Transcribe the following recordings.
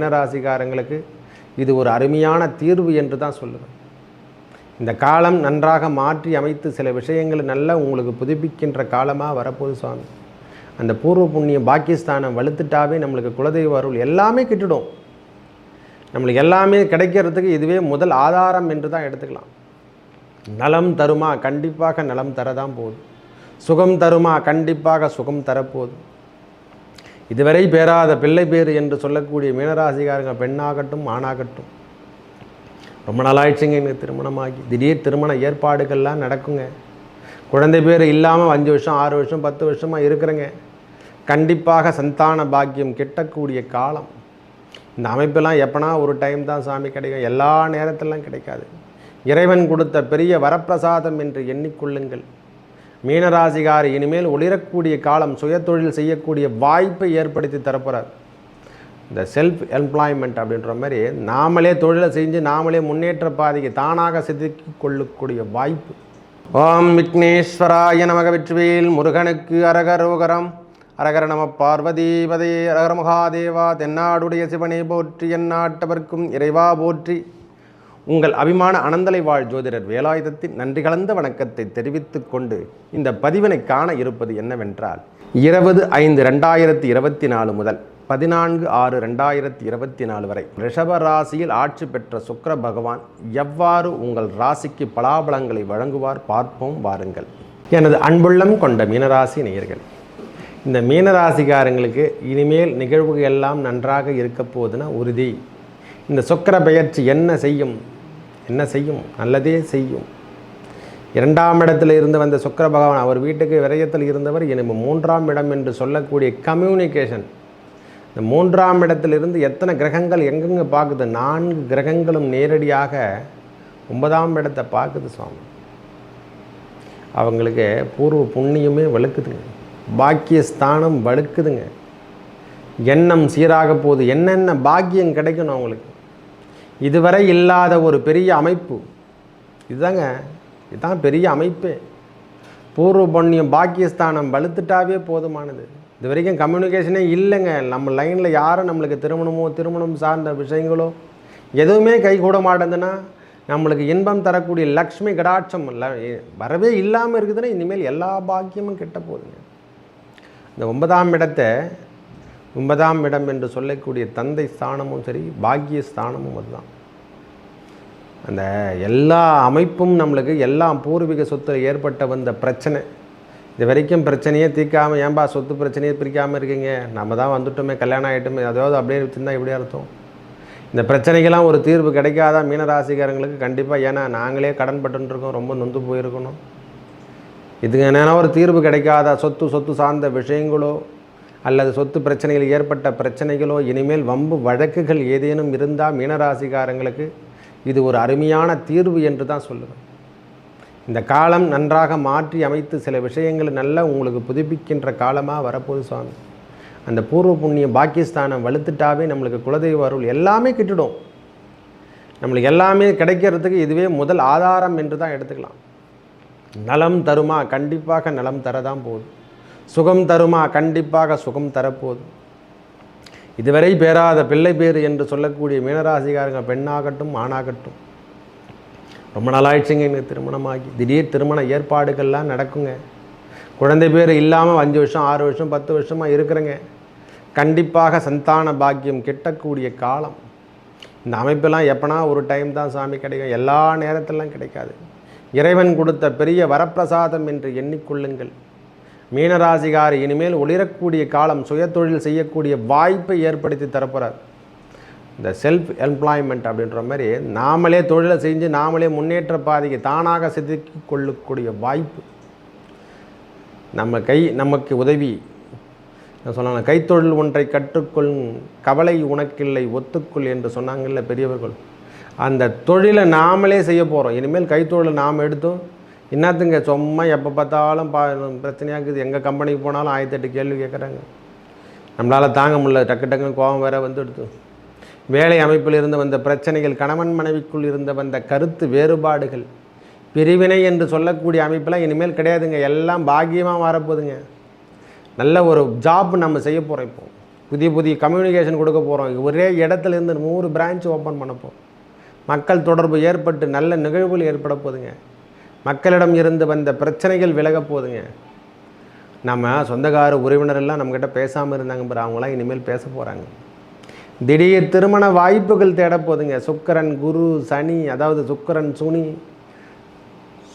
மீனராசிகாரங்களுக்கு இது ஒரு அருமையான தீர்வு என்று தான் சொல்லுவேன். இந்த காலம் நன்றாக மாற்றி அமைத்து சில விஷயங்களை நல்லா உங்களுக்கு புதுப்பிக்கின்ற காலமாக வரப்போகுது சுவாமி. அந்த பூர்வ புண்ணியம் பாகிஸ்தானம் வலுத்துட்டாவே நம்மளுக்கு குலதெய்வ அருள் எல்லாமே கிட்டுடும். நம்மளுக்கு எல்லாமே கிடைக்கிறதுக்கு இதுவே முதல் ஆதாரம் என்று தான் எடுத்துக்கலாம். நலம் தருமா? கண்டிப்பாக நலம் தரதான் போகுது. சுகம் தருமா? கண்டிப்பாக சுகம் தரப்போகுது. இதுவரை பேராத பிள்ளை பேர் என்று சொல்லக்கூடிய மீனராசிக்காரங்க பெண்ணாகட்டும் ஆணாகட்டும். ரொம்ப நாளாயிடுச்சுங்க எனக்கு திருமணமாகி. திடீர் திருமண ஏற்பாடுகள்லாம் நடக்குங்க. குழந்தை பேர் இல்லாமல் அஞ்சு வருஷம் ஆறு வருஷம் பத்து வருஷமாக இருக்கிறேங்க. கண்டிப்பாக சந்தான பாக்கியம் கிட்டக்கூடிய காலம். இந்த அமைப்பெல்லாம் எப்போனா ஒரு டைம் தான் சாமி கிடைக்கும். எல்லா நேரத்திலாம் கிடைக்காது. இறைவன் கொடுத்த பெரிய வரப்பிரசாதம் என்று எண்ணிக்கொள்ளுங்கள். மீனராசிகாரி இனிமேல் ஒளிரக்கூடிய காலம் சுயத்தொழில் செய்யக்கூடிய வாய்ப்பை ஏற்படுத்தி தரப்போகிறார் இந்த செல்ஃப் எம்ப்ளாய்மெண்ட் அப்படின்ற மாதிரி நாமளே தொழிலை செஞ்சு நாமளே முன்னேற்ற பாதைக்கு தானாக செதுக்கி கொள்ளக்கூடிய வாய்ப்பு. ஓம் விக்னேஸ்வராய நமக வெற்றிவேல் முருகனுக்கு அரகரோகரம் அரகர நம பார்வதீபதே அரகர மகாதேவா தென்னாடுடைய சிவனை போற்றி எந்நாட்டவர்க்கும் இறைவா போற்றி. உங்கள் அபிமான அனந்தலை வாழ் ஜோதிடர் வேலாயுதத்தின் நன்றி கலந்த வணக்கத்தை தெரிவித்து கொண்டு இந்த பதிவினை காண இருப்பது என்னவென்றால் இருபது ஐந்து ரெண்டாயிரத்தி இருபத்தி நாலு முதல் பதினான்கு ஆறு ரெண்டாயிரத்தி இருபத்தி நாலு வரை ரிஷப ராசியில் ஆட்சி பெற்ற சுக்கர பகவான் எவ்வாறு உங்கள் ராசிக்கு பலாபலங்களை வழங்குவார் பார்ப்போம் வாருங்கள். எனது அன்புள்ளம் கொண்ட மீனராசி நேயர்கள் இந்த மீனராசிக்காரங்களுக்கு இனிமேல் நிகழ்வுகள் எல்லாம் நன்றாக இருக்க உறுதி. இந்த சுக்கர பெயர்ச்சி என்ன செய்யும்? என்ன செய்யும்? நல்லதே செய்யும். இரண்டாம் இடத்தில் இருந்து வந்த சுக்கர பகவான் அவர் வீட்டுக்கு விரயத்தில் இருந்தவர் இனிமே மூன்றாம் இடம் என்று சொல்லக்கூடிய கம்யூனிகேஷன் இந்த மூன்றாம் இடத்திலிருந்து எத்தனை கிரகங்கள் எங்கெங்கே பார்க்குது நான்கு கிரகங்களும் நேரடியாக ஒன்பதாம் இடத்தை பார்க்குது சுவாமி. அவங்களுக்கு பூர்வ புண்ணியமே வலுக்குதுங்க பாக்கியஸ்தானம் வலுக்குதுங்க எண்ணம் சீராக போகுது. என்னென்ன பாக்கியம் கிடைக்கணும் அவங்களுக்கு? இதுவரை இல்லாத ஒரு பெரிய அமைப்பு. இதுதாங்க இதுதான் பெரிய அமைப்பே. பூர்வ புண்ணியம் பாக்கியஸ்தானம் வலுத்துட்டாவே போதுமானது. இது வரைக்கும் கம்யூனிகேஷனே இல்லைங்க. நம்ம லைனில் யாரும் நம்மளுக்கு திருமணமோ திருமணம் சார்ந்த விஷயங்களோ எதுவுமே கை கூட மாட்டேங்குதுன்னா நம்மளுக்கு இன்பம் தரக்கூடிய லக்ஷ்மி கடாட்சம் வரவே இல்லாமல் இருக்குதுன்னா இனிமேல் எல்லா பாக்கியமும் கெட்ட போகுதுங்க. இந்த ஒன்பதாம் இடத்தை ஒன்பதாம் இடம் என்று சொல்லக்கூடிய தந்தை ஸ்தானமும் சரி பாக்கிய ஸ்தானமும் அதுதான். அந்த எல்லா அமைப்பும் நம்மளுக்கு எல்லா பூர்வீக சொத்தில் ஏற்பட்ட வந்த பிரச்சனை. இது வரைக்கும் பிரச்சனையே தீர்க்காமல் ஏன்பா சொத்து பிரச்சனையே பிரிக்காமல் இருக்கீங்க? நம்ம தான் வந்துட்டோமே கல்யாணம் ஆகிட்டோமே அதாவது அப்படியே வச்சுருந்தா இப்படி அர்த்தம். இந்த பிரச்சனைக்கெல்லாம் ஒரு தீர்வு கிடைக்காத மீனராசிக்காரங்களுக்கு? கண்டிப்பாக ஏன்னா நாங்களே கடன் பட்டுருக்கோம் ரொம்ப நொந்து போயிருக்கணும். இதுக்கு என்னென்னா ஒரு தீர்வு கிடைக்காத? சொத்து சொத்து சார்ந்த விஷயங்களோ அல்லது சொத்து பிரச்சனையில் ஏற்பட்ட பிரச்சனைகளோ இனிமேல் வம்பு வழக்குகள் ஏதேனும் இருந்தால் மீனராசிகாரங்களுக்கு இது ஒரு அருமையான தீர்வு என்று தான் சொல்லுவேன். இந்த காலம் நன்றாக மாற்றி அமைத்து சில விஷயங்களை நல்லா உங்களுக்கு புதுப்பிக்கின்ற காலமாக வரப்போகுது சுவாமி. அந்த பூர்வ புண்ணியம் பாகிஸ்தானை வலுத்துட்டாவே நம்மளுக்கு குலதெய்வ அருள் எல்லாமே கிட்டுடும். நம்மளுக்கு எல்லாமே கிடைக்கிறதுக்கு இதுவே முதல் ஆதாரம் என்று தான் எடுத்துக்கலாம். நலம் தருமா? கண்டிப்பாக நலம் தரதான் போகுது. சுகம் தருமா? கண்டிப்பாக சுகம் தரப்போகுது இதுவரை பேராத பிள்ளை பேர் என்று சொல்லக்கூடிய மீனராசிகாரங்க பெண்ணாகட்டும் ஆணாகட்டும். ரொம்ப நாளாயிடுச்சுங்க எனக்கு திருமணமாகி. திடீர் திருமண ஏற்பாடுகள்லாம் நடக்குங்க. குழந்தை பேர் இல்லாமல் அஞ்சு வருஷம் ஆறு வருஷம் பத்து வருஷமாக இருக்கிறேங்க. கண்டிப்பாக சந்தான பாக்கியம் கிட்டக்கூடிய காலம். இந்த அமைப்பெல்லாம் எப்போனா ஒரு டைம் தான் சாமி கிடைக்கும். எல்லா நேரத்திலாம் கிடைக்காது. இறைவன் கொடுத்த பெரிய வரப்பிரசாதம் என்று எண்ணிக்கொள்ளுங்கள். மீனராசிகாரி இனிமேல் ஒளிரக்கூடிய காலம் சுயத்தொழில் செய்யக்கூடிய வாய்ப்பை ஏற்படுத்தி தரப்போகிறார் இந்த செல்ஃப் எம்ப்ளாய்மெண்ட் அப்படின்ற மாதிரி நாமளே தொழிலை செஞ்சு நாமளே முன்னேற்ற பாதைக்கு தானாக செதுக்கி கொள்ளக்கூடிய வாய்ப்பு. நம்ம கை நமக்கு உதவி. சொன்னாங்க கைத்தொழில் ஒன்றை கற்றுக்கொள் கவலை உனக்கில்லை ஒத்துக்கொள் என்று சொன்னாங்கல்ல பெரியவர்கள். அந்த தொழிலை நாமளே செய்ய போகிறோம் இனிமேல் கைத்தொழிலை நாம் எடுத்தோம். என்னத்துங்க சும்மா எப்போ பார்த்தாலும் பா பிரச்சனையாக இருக்குது எங்கள் கம்பெனிக்கு போனாலும் ஆயிரத்தெட்டு கேள்வி கேட்குறாங்க நம்மளால் தாங்க முடியல. டக்கு டக்குன்னு கோபம் வேற வந்து எடுத்து. வேலை அமைப்பில் இருந்து வந்த பிரச்சனைகள் கணவன் மனைவிக்குள் இருந்த வந்த கருத்து வேறுபாடுகள் பிரிவினை என்று சொல்லக்கூடிய அமைப்பெல்லாம் இனிமேல் கிடையாதுங்க. எல்லாம் பாக்கியமாக வரப்போகுதுங்க நல்ல ஒரு ஜாப் நம்ம செய்ய போகிறோம் இப்போ. புதிய புதிய கம்யூனிகேஷன் கொடுக்க போகிறோம் ஒரே இடத்துல இருந்து நூறு பிரான்ச் ஓப்பன் பண்ணப்போம் மக்கள் தொடர்பு ஏற்பட்டு நல்ல நிகழ்வுகள் ஏற்பட போகுதுங்க. மக்களிடம் இருந்து வந்த பிரச்சனைகள் விலக போகுதுங்க நம்ம சொந்தக்கார உறவினர் எல்லாம் நம்மக்கிட்ட பேசாமல் இருந்தாங்க பாரு அவங்களாம் இனிமேல் பேச போகிறாங்க திடீர் திருமண வாய்ப்புகள் தேட போகுதுங்க சுக்கிரன் குரு சனி அதாவது சுக்கிரன் சுனி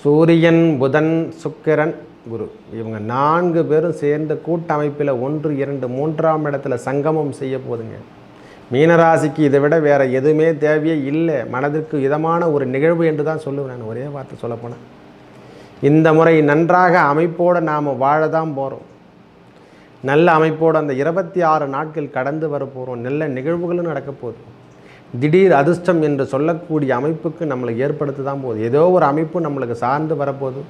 சூரியன் புதன் சுக்கிரன் குரு. இவங்க நான்கு பேரும் சேர்ந்த கூட்டமைப்பில் ஒன்று இரண்டு மூன்றாம் இடத்துல சங்கமம் செய்ய போகுதுங்க மீனராசிக்கு இதை விட வேறு எதுவுமே தேவையே இல்லை. மனதிற்கு இதமான ஒரு நிகழ்வு என்று தான் சொல்லுவேன் நான். ஒரே வார்த்தை சொல்லப்போனேன் இந்த முறை நன்றாக அமைப்போடு நாம் வாழ தான் போகிறோம் நல்ல அமைப்போடு அந்த இருபத்தி ஆறு நாட்கள் கடந்து வர போகிறோம் நல்ல நிகழ்வுகளும் நடக்க போகுது. திடீர் அதிர்ஷ்டம் என்று சொல்லக்கூடிய அமைப்புக்கு நம்மளை ஏற்படுத்த தான் போகுது. ஏதோ ஒரு அமைப்பு நம்மளுக்கு சார்ந்து வரப்போகுது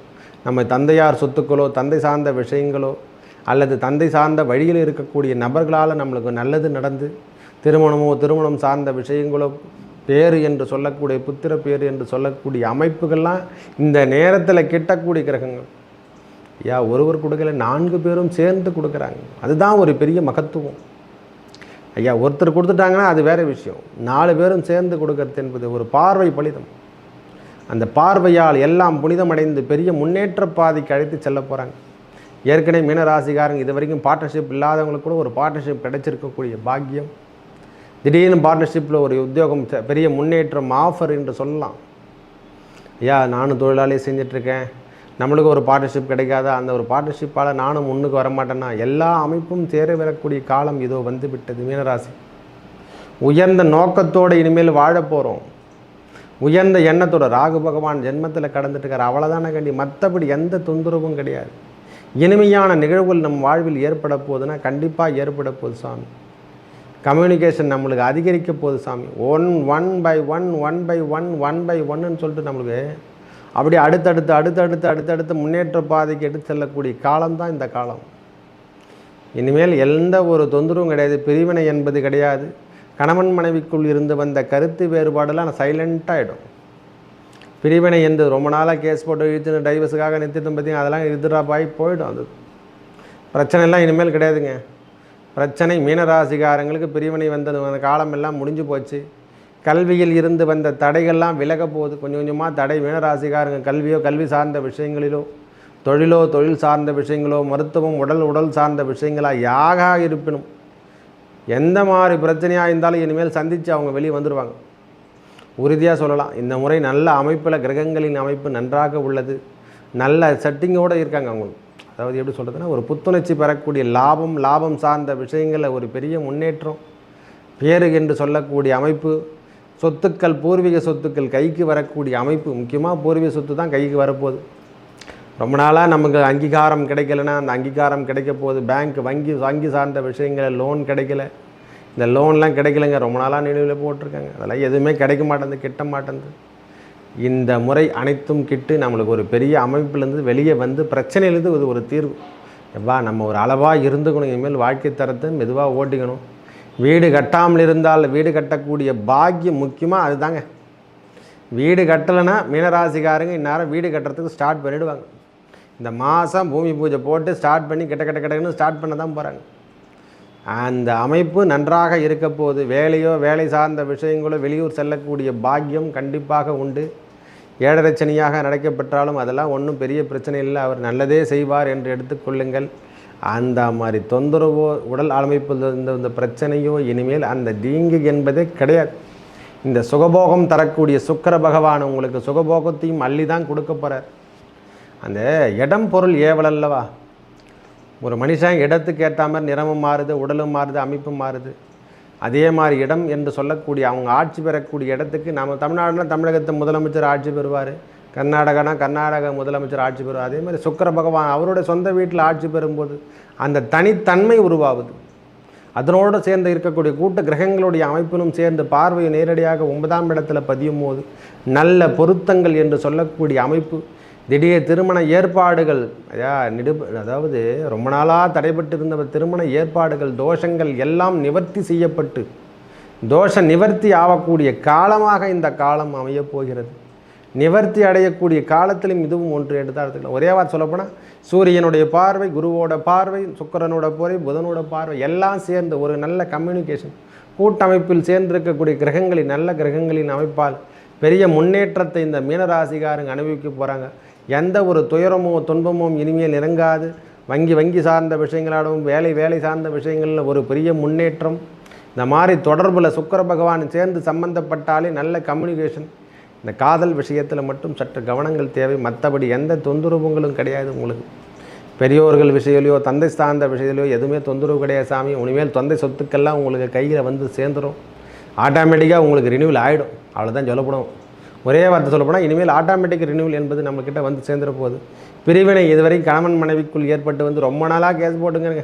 நம்ம தந்தையார் சொத்துக்களோ தந்தை சார்ந்த விஷயங்களோ அல்லது தந்தை சார்ந்த வழியில் இருக்கக்கூடிய நபர்களால் நம்மளுக்கு நல்லது நடந்து திருமணமோ திருமணம் சார்ந்த விஷயங்களோ பேர் என்று சொல்லக்கூடிய புத்திர பேர் என்று சொல்லக்கூடிய அமைப்புகள்லாம் இந்த நேரத்தில் கிட்டக்கூடிய கிரகங்கள். ஐயா ஒருவர் கொடுக்கல நான்கு பேரும் சேர்ந்து கொடுக்குறாங்க. அதுதான் ஒரு பெரிய மகத்துவம். ஐயா ஒருத்தர் கொடுத்துட்டாங்கன்னா அது வேறு விஷயம். நாலு பேரும் சேர்ந்து கொடுக்கறது என்பது ஒரு பார்வை பலிதம். அந்த பார்வையால் எல்லாம் புனிதமடைந்து பெரிய முன்னேற்ற பாதைக்கு அழைத்து செல்ல போகிறாங்க ஏற்கனவே மீனராசிக்காரங்க இது வரைக்கும் பார்ட்னர்ஷிப் இல்லாதவங்களுக்கு கூட ஒரு பார்ட்னர்ஷிப் கிடைச்சிருக்கக்கூடிய பாக்கியம். திடீர்னு பார்ட்னர்ஷிப்பில் ஒரு உத்தியோகம் பெரிய முன்னேற்றம் ஆஃபர் என்று சொல்லலாம். ஐயா நானும் தொழிலாளியே செஞ்சிட்ருக்கேன். நம்மளுக்கு ஒரு பார்ட்னர்ஷிப் கிடைக்காதா? அந்த ஒரு பார்ட்னர்ஷிப்பால் நானும் முன்னுக்கு வரமாட்டேன்னா எல்லா அமைப்பும் சேர வரக்கூடிய காலம் இதோ வந்து விட்டது மீனராசி. உயர்ந்த நோக்கத்தோடு இனிமேல் வாழ போகிறோம் உயர்ந்த எண்ணத்தோட ராகு பகவான் ஜென்மத்தில் கடந்துட்டுருக்கார். அவ்வளோதான கண்டி மற்றபடி எந்த தொந்தரவும் கிடையாது. இனிமையான நிகழ்வுகள் நம் வாழ்வில் ஏற்பட போகுதுன்னா கண்டிப்பாக ஏற்பட போகுது சாமி. கம்யூனிகேஷன் நம்மளுக்கு அதிகரிக்க போகுது சாமி. One one by one one by one one by ஒன்னு சொல்லிட்டு நம்மளுக்கு அப்படியே அடுத்தடுத்து அடுத்தடுத்து அடுத்தடுத்து முன்னேற்ற பாதைக்கு எடுத்து செல்லக்கூடிய காலம்தான் இந்த காலம். இனிமேல் எந்த ஒரு தொந்தரவும் கிடையாது. பிரிவினை என்பது கிடையாது. கணவன் மனைவிக்குள் இருந்து வந்த கருத்து வேறுபாடெல்லாம் சைலண்ட்டாகிடும் பிரிவினை என்று ரொம்ப நாளாக கேஸ் போட்டு இழுத்துன்னு டைவர்ஸுக்காக நிறுத்திட்டோம் பார்த்தீங்கன்னா அதெல்லாம் எதிராபாய் போயிடும் அது. பிரச்சனைலாம் இனிமேல் கிடையாதுங்க. பிரச்சனை மீனராசிகாரங்களுக்கு பிரிவினை வந்தது. அந்த காலமெல்லாம் முடிஞ்சு போச்சு. கல்வியில் இருந்து வந்த தடைகள்லாம் விலக போகுது. கொஞ்சம் கொஞ்சமாக தடை மீனராசிகாரங்க கல்வியோ கல்வி சார்ந்த விஷயங்களிலோ தொழிலோ தொழில் சார்ந்த விஷயங்களோ மருத்துவம் உடல் உடல் சார்ந்த விஷயங்களாக யாக இருப்பினும் எந்த மாதிரி பிரச்சனையாக இருந்தாலும் இனிமேல் சந்தித்து அவங்க வெளியே வந்துடுவாங்க உறுதியாக சொல்லலாம். இந்த முறை நல்ல அமைப்பில் கிரகங்களின் அமைப்பு நன்றாக உள்ளது. நல்ல செட்டிங்கோடு இருக்காங்க அவங்களுக்கு அதாவது எப்படி சொல்கிறதுன்னா ஒரு புத்துணர்ச்சி பெறக்கூடிய லாபம் லாபம் சார்ந்த விஷயங்களில் ஒரு பெரிய முன்னேற்றம். பேரு என்று சொல்லக்கூடிய அமைப்பு சொத்துக்கள் பூர்வீக சொத்துக்கள் கைக்கு வரக்கூடிய அமைப்பு முக்கியமாக பூர்வீக சொத்து தான் கைக்கு வரப்போகுது. ரொம்ப நாளாக நமக்கு அங்கீகாரம் கிடைக்கலனா அந்த அங்கீகாரம் கிடைக்க போகுது. பேங்க் வங்கி வங்கி சார்ந்த விஷயங்களில் லோன் கிடைக்கல. இந்த லோன்லாம் கிடைக்கலங்க. ரொம்ப நாளாக நினைவில் போட்டிருக்காங்க. அதெல்லாம் எதுவுமே கிடைக்க மாட்டேங்குது கிட்ட மாட்டேங்குது. இந்த முறை அனைத்தும் கிட்டு நம்மளுக்கு ஒரு பெரிய அமைப்புலேருந்து வெளியே வந்து பிரச்சனையிலேருந்து இது ஒரு தீர்வு. எப்பா நம்ம ஒரு அளவாக இருந்துக்கணும். இனிமேல் வாழ்க்கை தரத்தை மெதுவாக ஓட்டிக்கணும். வீடு கட்டாமல் இருந்தால் வீடு கட்டக்கூடிய பாக்கியம் முக்கியமாக அதுதாங்க. வீடு கட்டலைன்னா மீனராசிக்காரங்க இந்நேரம் வீடு கட்டுறதுக்கு ஸ்டார்ட் பண்ணிடுவாங்க. இந்த மாதம் பூமி பூஜை போட்டு ஸ்டார்ட் பண்ணி கிட்ட கிட்ட கிட்டன்னு ஸ்டார்ட் பண்ண தான் போகிறாங்க அந்த அமைப்பு நன்றாக இருக்க போது வேலையோ வேலை சார்ந்த விஷயங்களோ வெளியூர் செல்லக்கூடிய பாக்கியம் கண்டிப்பாக உண்டு. ஏழரச்சனியாக நடக்கப்பெற்றாலும் அதெல்லாம் ஒன்றும் பெரிய பிரச்சனை இல்லை. அவர் நல்லதே செய்வார் என்று எடுத்துக்கொள்ளுங்கள் அந்த மாதிரி தொந்தரவோ உடல் அமைப்பில் இருந்த இந்த பிரச்சனையோ இனிமேல் அந்த தீங்கு என்பதே கிடையாது. இந்த சுகபோகம் தரக்கூடிய சுக்கர பகவான் உங்களுக்கு சுகபோகத்தையும் அள்ளி தான் கொடுக்க போகிறார் அந்த இடம் பொருள் ஏவல் அல்லவா? ஒரு மனுஷன் இடத்துக்கு ஏற்ற மாதிரி நிறமும் மாறுது உடலும் மாறுது அமைப்பும் மாறுது. அதே மாதிரி இடம் என்று சொல்லக்கூடிய அவங்க ஆட்சி பெறக்கூடிய இடத்துக்கு நம்ம தமிழ்நாடுனா தமிழகத்தை முதலமைச்சர் ஆட்சி பெறுவார். கர்நாடகானா கர்நாடக முதலமைச்சர் ஆட்சி பெறுவார். அதே மாதிரி சுக்கர பகவான் அவருடைய சொந்த வீட்டில் ஆட்சி பெறும்போது அந்த தனித்தன்மை உருவாகுது. அதனோடு சேர்ந்து இருக்கக்கூடிய கூட்ட கிரகங்களுடைய அமைப்பிலும் சேர்ந்து பார்வையை நேரடியாக ஒன்பதாம் இடத்துல பதியும் போது நல்ல பொருத்தங்கள் என்று சொல்லக்கூடிய அமைப்பு திடீர் திருமண ஏற்பாடுகள் ஐயா நிடுப அதாவது ரொம்ப நாளாக தடைபட்டு இருந்த திருமண ஏற்பாடுகள் தோஷங்கள் எல்லாம் நிவர்த்தி செய்யப்பட்டு தோஷ நிவர்த்தி ஆகக்கூடிய காலமாக இந்த காலம் அமையப் போகிறது. நிவர்த்தி அடையக்கூடிய காலத்திலும் இதுவும் ஒன்று எடுத்து எடுத்துக்கலாம். ஒரே வார்த்தை சொல்லப்போனால் சூரியனுடைய பார்வை குருவோட பார்வை சுக்கரனோட பார்வை புதனோட பார்வை எல்லாம் சேர்ந்து ஒரு நல்ல கம்யூனிகேஷன் கூட்டமைப்பில் சேர்ந்திருக்கக்கூடிய கிரகங்களின் நல்ல கிரகங்களின் அமைப்பால் பெரிய முன்னேற்றத்தை இந்த மீனராசிகாரங்க அனுபவிக்க போகிறாங்க எந்த ஒரு துயரமோ துன்பமோ இனிமேல் இறங்காது. வங்கி வங்கி சார்ந்த விஷயங்களாலும் வேலை வேலை சார்ந்த விஷயங்களில் ஒரு பெரிய முன்னேற்றம். இந்த மாதிரி தொடர்பில் சுக்கர பகவான் சேர்ந்து சம்பந்தப்பட்டாலே நல்ல கம்யூனிகேஷன் இந்த காதல் விஷயத்தில் மட்டும் சற்று கவனங்கள் தேவை. மற்றபடி எந்த தொந்தரவுங்களும் கிடையாது உங்களுக்கு. பெரியோர்கள் விஷயலையோ தந்தை சார்ந்த விஷயத்திலையோ எதுவுமே தொந்தரவு கிடையாது சாமி. உனிமேல் தொந்தை சொத்துக்கெல்லாம் உங்களுக்கு கையில் வந்து சேர்ந்துடும் ஆட்டோமேட்டிக்காக உங்களுக்கு ரினியூவல் ஆகிடும் அவ்வளோதான் சொல்லப்படும். ஒரே வார்த்தை சொல்லப்போனால் இனிமேல் ஆட்டோமேட்டிக் ரினியூவல் என்பது நம்மக்கிட்ட வந்து சேர்ந்துட போகுது. பிரிவினை இதுவரை கணவன் மனைவிக்குள் ஏற்பட்டு வந்து ரொம்ப நாளாக கேஸ் போட்டுங்க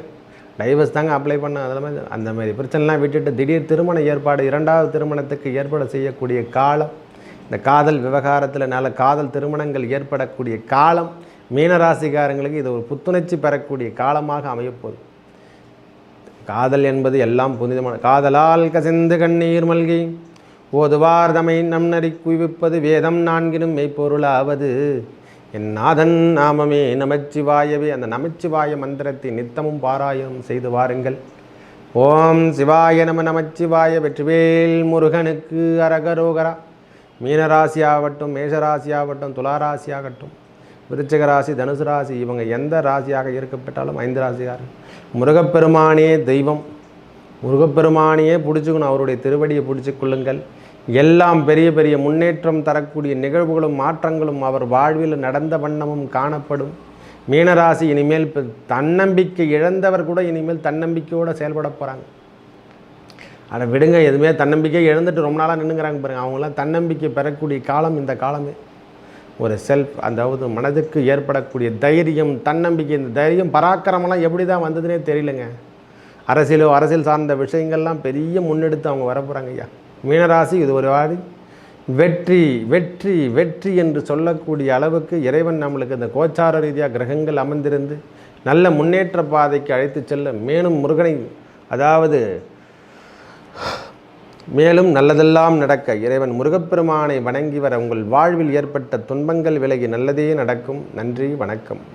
டைவர்ஸ் தாங்க அப்ளை பண்ண. அதெல்லாம் அந்த மாதிரி பிரச்சனைலாம் விட்டுட்டு திடீர் திருமண ஏற்பாடு இரண்டாவது திருமணத்துக்கு ஏற்பாடு செய்யக்கூடிய காலம் இந்த காதல் விவகாரத்தில் நல்ல காதல் திருமணங்கள் ஏற்படக்கூடிய காலம் மீனராசிக்காரங்களுக்கு இது ஒரு புத்துணர்ச்சி பெறக்கூடிய காலமாக அமையப்போகுது காதல் என்பது எல்லாம் புனிதமான காதலால் கசிந்து கண்ணீர் மல்கி ஓதுவார் தமை நம் நரி குவிப்பது வேதம் நான்கினும் மெய்ப்பொருளாவது. என் நாதன் நாமமே நமச்சிவாயவே. அந்த நமச்சிவாய மந்திரத்தை நித்தமும் பாராயணம் செய்து வாருங்கள். ஓம் சிவாய நம நமச்சிவாய. வெற்றிவேல் முருகனுக்கு அரகரோகரா. மீனராசி ஆகட்டும் துளாராசியாகட்டும். ஆகட்டும் ஆகட்டும் விருச்சிக ராசி தனுசு ராசி இவங்க எந்த ராசியாக இருக்கப்பட்டாலும் ஐந்து ராசியார் முருகப்பெருமானே தெய்வம். முருகப்பெருமானையே பிடிச்சிக்கணும் அவருடைய திருவடியை பிடிச்சி கொள்ளுங்கள். எல்லாம் பெரிய பெரிய முன்னேற்றம் தரக்கூடிய நிகழ்வுகளும் மாற்றங்களும் அவர் வாழ்வில் நடந்த வண்ணமும் காணப்படும். மீனராசி இனிமேல் தன்னம்பிக்கை இழந்தவர் கூட இனிமேல் தன்னம்பிக்கையோடு செயல்பட போகிறாங்க அதை விடுங்க எதுவுமே தன்னம்பிக்கை இழந்துட்டு ரொம்ப நாளாக நின்றுங்கிறாங்க பாருங்கள் அவங்களாம் தன்னம்பிக்கை பெறக்கூடிய காலம் இந்த காலமே. ஒரு செல்ஃப் அதாவது மனதுக்கு ஏற்படக்கூடிய தைரியம் தன்னம்பிக்கை இந்த தைரியம் பராக்கிரமெல்லாம் எப்படி தான் வந்ததுனே தெரியலங்க. அரசியலோ அரசியல் சார்ந்த விஷயங்கள்லாம் பெரிய முன்னெடுத்து அவங்க வரப்போகிறாங்க ஐயா. மீனராசி இது ஒரு வாரி வெற்றி வெற்றி வெற்றி என்று சொல்லக்கூடிய அளவுக்கு இறைவன் நம்மளுக்கு இந்த கோச்சார ரீதியாக கிரகங்கள் அமர்ந்திருந்து நல்ல முன்னேற்ற பாதைக்கு அழைத்து செல்ல மேலும் முருகனை அதாவது மேலும் நல்லதெல்லாம் நடக்க இறைவன் முருகப்பெருமானை வணங்கி வர உங்கள் வாழ்வில் ஏற்பட்ட துன்பங்கள் விலகி நல்லதே நடக்கும். நன்றி வணக்கம்.